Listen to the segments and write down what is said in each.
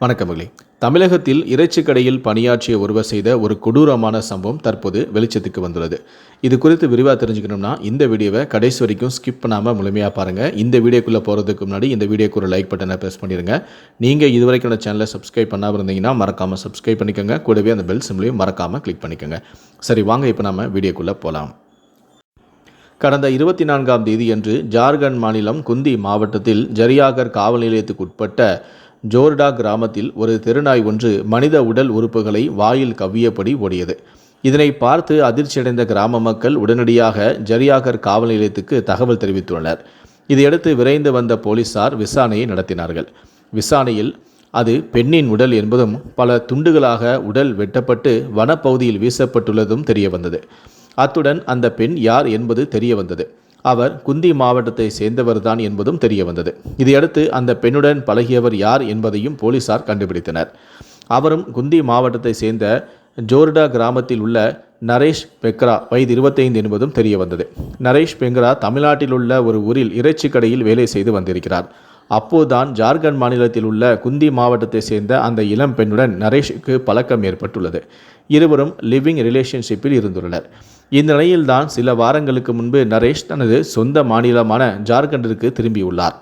வணக்கமகளே தமிழகத்தில் இறைச்சி கடையில் பணியாற்றிய ஒருவர் செய்த ஒரு கொடூரமான சம்பவம் தற்போது வெளிச்சத்துக்கு வந்துள்ளது. இது குறித்து விரிவாக தெரிஞ்சுக்கணும்னா இந்த வீடியோவை கடைசி வரைக்கும் ஸ்கிப் பண்ணாமல் முழுமையாக பாருங்கள் இந்த வீடியோக்குள்ளே போகிறதுக்கு முன்னாடி இந்த வீடியோக்கு ஒரு லைக் பட்டனை ப்ரெஸ் பண்ணிடுங்க நீங்கள் இது வரைக்கும் அந்த சேனலை சப்ஸ்கிரைப் பண்ணாமல் இருந்தீங்கன்னா மறக்காமல் சப்ஸ்கிரைப் பண்ணிக்கோங்க. கூடவே அந்த பெல் சிம்லையும் மறக்காமல் கிளிக் பண்ணிக்கோங்க. சரி வாங்க இப்போ நம்ம வீடியோக்குள்ளே போகலாம் கடந்த இருபத்தி நான்காம் தேதியன்று ஜார்க்கண்ட் மாநிலம் குந்தி மாவட்டத்தில் ஜரியாகர் காவல் நிலையத்துக்கு உட்பட்ட ஜோர்டா கிராமத்தில் ஒரு தெருநாய் ஒன்று மனித உடல் உறுப்புகளை வாயில் கவ்வியபடி ஓடியது. இதனை பார்த்து அதிர்ச்சியடைந்த கிராம மக்கள் உடனடியாக ஜரியாகர் காவல் நிலையத்துக்கு தகவல் தெரிவித்துள்ளனர். இதையடுத்து விரைந்து வந்த போலீசார் விசாரணையை நடத்தினார்கள். விசாரணையில் அது பெண்ணின் உடல் என்பதும் பல துண்டுகளாக உடல் வெட்டப்பட்டு வனப்பகுதியில் வீசப்பட்டுள்ளதும் தெரியவந்தது. அத்துடன் அந்த பெண் யார் என்பது தெரியவந்தது. அவர் குந்தி மாவட்டத்தை சேர்ந்தவர்தான் என்பதும் தெரியவந்தது. இதையடுத்து அந்த பெண்ணுடன் பழகியவர் யார் என்பதையும் போலீசார் கண்டுபிடித்தனர். அவரும் குந்தி மாவட்டத்தை சேர்ந்த ஜோர்டா கிராமத்தில் உள்ள நரேஷ் பெக்ரா வயது இருபத்தைந்து என்பதும் தெரிய வந்தது நரேஷ் பெங்கரா தமிழ்நாட்டில் உள்ள ஒரு ஊரில் இறைச்சி கடையில் வேலை செய்து வந்திருக்கிறார். அப்போதுதான் ஜார்க்கண்ட் மாநிலத்தில் உள்ள குந்தி மாவட்டத்தை சேர்ந்த அந்த இளம் பெண்ணுடன் நரேஷுக்கு பழக்கம் ஏற்பட்டுள்ளது. இருவரும் லிவிங் ரிலேஷன்ஷிப்பில் இருந்துள்ளனர். இந்த நிலையில்தான் சில வாரங்களுக்கு முன்பு நரேஷ் தனது சொந்த மாநிலமான ஜார்க்கண்டிற்கு திரும்பியுள்ளார்.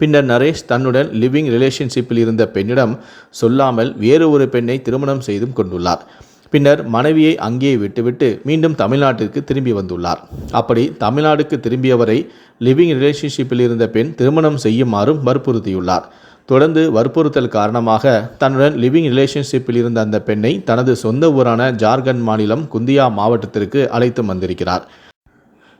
பின்னர் நரேஷ் தன்னுடன் லிவிங் ரிலேஷன்ஷிப்பில் இருந்த பெண்ணிடம் சொல்லாமல் வேறு ஒரு பெண்ணை திருமணம் செய்தும் கொண்டுள்ளார். பின்னர் மனைவியை அங்கே விட்டுவிட்டு மீண்டும் தமிழ்நாட்டிற்கு திரும்பி வந்துள்ளார். அப்படி தமிழ்நாடுக்கு திரும்பியவரை லிவிங் ரிலேஷன்ஷிப்பில் இருந்த பெண் திருமணம் செய்யுமாறும் வற்புறுத்தியுள்ளார். தொடர்ந்து வற்புறுத்தல் காரணமாக தன்னுடன் லிவிங் ரிலேஷன்ஷிப்பில் இருந்த அந்த பெண்ணை தனது சொந்த ஊரான ஜார்க்கண்ட் மாநிலம் குந்தியா மாவட்டத்திற்கு அழைத்து வந்திருக்கிறார்.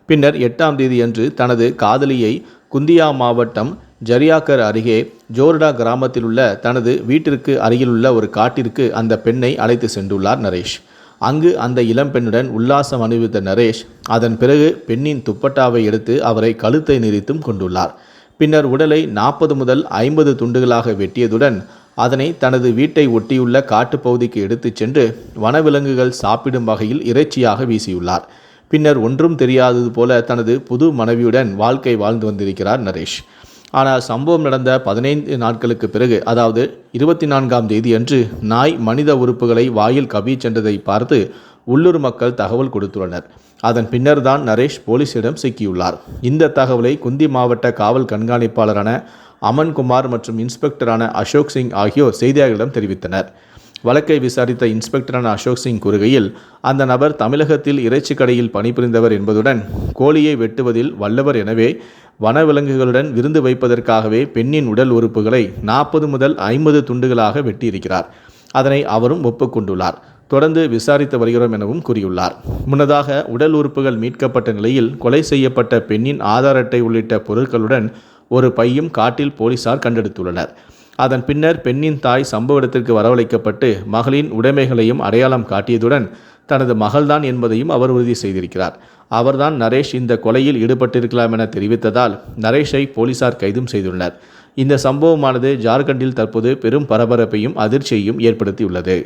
பின்னர் எட்டாம் தேதியன்று தனது காதலியை குந்தியா மாவட்டம் ஜரியாக்கர் அருகே ஜோர்டா கிராமத்தில் உள்ள தனது வீட்டிற்கு அருகிலுள்ள ஒரு காட்டிற்கு அந்த பெண்ணை அழைத்து சென்றுள்ளார் நரேஷ். அங்கு அந்த இளம்பெண்ணுடன் உல்லாசம் அணிவித்த நரேஷ் அதன் பிறகு பெண்ணின் துப்பட்டாவை எடுத்து அவரை கழுத்தை நெறித்தும் கொண்டுள்ளார். பின்னர் உடலை நாற்பது முதல் ஐம்பது துண்டுகளாக வெட்டியதுடன் அதனை தனது வீட்டை ஒட்டியுள்ள காட்டுப்பகுதிக்கு எடுத்துச் சென்று வனவிலங்குகள் சாப்பிடும் வகையில் இறைச்சியாக வீசியுள்ளார். பின்னர் ஒன்றும் தெரியாதது போல தனது புது மனைவியுடன் வாழ்க்கை வாழ்ந்து வந்திருக்கிறார் நரேஷ். ஆனால் சம்பவம் நடந்த பதினைந்து நாட்களுக்கு பிறகு அதாவது இருபத்தி நான்காம் தேதி அன்று நாய் மனித உறுப்புகளை வாயில் கவி சென்றதை பார்த்து உள்ளூர் மக்கள் தகவல் கொடுத்துள்ளனர். அதன் பின்னர் தான் நரேஷ் போலீசிடம் சிக்கியுள்ளார். இந்த தகவலை குந்தி மாவட்ட காவல் கண்காணிப்பாளரான அமன்குமார் மற்றும் இன்ஸ்பெக்டரான அசோக் சிங் ஆகியோர் செய்தியாளர்களிடம் தெரிவித்தனர். வழக்கை விசாரித்த இன்ஸ்பெக்டரான அசோக் சிங் கூறுகையில் அந்த நபர் தமிழகத்தில் இறைச்சி கடையில் பணிபுரிந்தவர் என்பதுடன் கோழியை வெட்டுவதில் வல்லவர் எனவே வனவிலங்குகளுடன் விருந்து வைப்பதற்காகவே பெண்ணின் உடல் உறுப்புகளை நாற்பது முதல் ஐம்பது துண்டுகளாக வெட்டியிருக்கிறார். அதனை அவரும் ஒப்புக்கொண்டுள்ளார். தொடர்ந்து விசாரித்து வருகிறோம் எனவும் கூறியுள்ளார். முன்னதாக உடல் உறுப்புகள் மீட்கப்பட்ட நிலையில் கொலை செய்யப்பட்ட பெண்ணின் ஆதார் அட்டை உள்ளிட்ட பொருட்களுடன் ஒரு பையும் காட்டில் போலீசார் கண்டெடுத்துள்ளனர். அதன் பின்னர் பெண்ணின் தாய் சம்பவ இடத்திற்கு வரவழைக்கப்பட்டு மகளின் உடைமைகளையும் அடையாளம் காட்டியதுடன் தனது மகள்தான் என்பதையும் அவர் உறுதி செய்திருக்கிறார். அவர்தான் நரேஷ் இந்த கொலையில் ஈடுபட்டிருக்கலாம் என தெரிவித்ததால் நரேஷை போலீசார் கைதும் செய்துள்ளனர். இந்த சம்பவமானது ஜார்க்கண்டில் தற்போது பெரும் பரபரப்பையும் அதிர்ச்சியையும் ஏற்படுத்தியுள்ளது.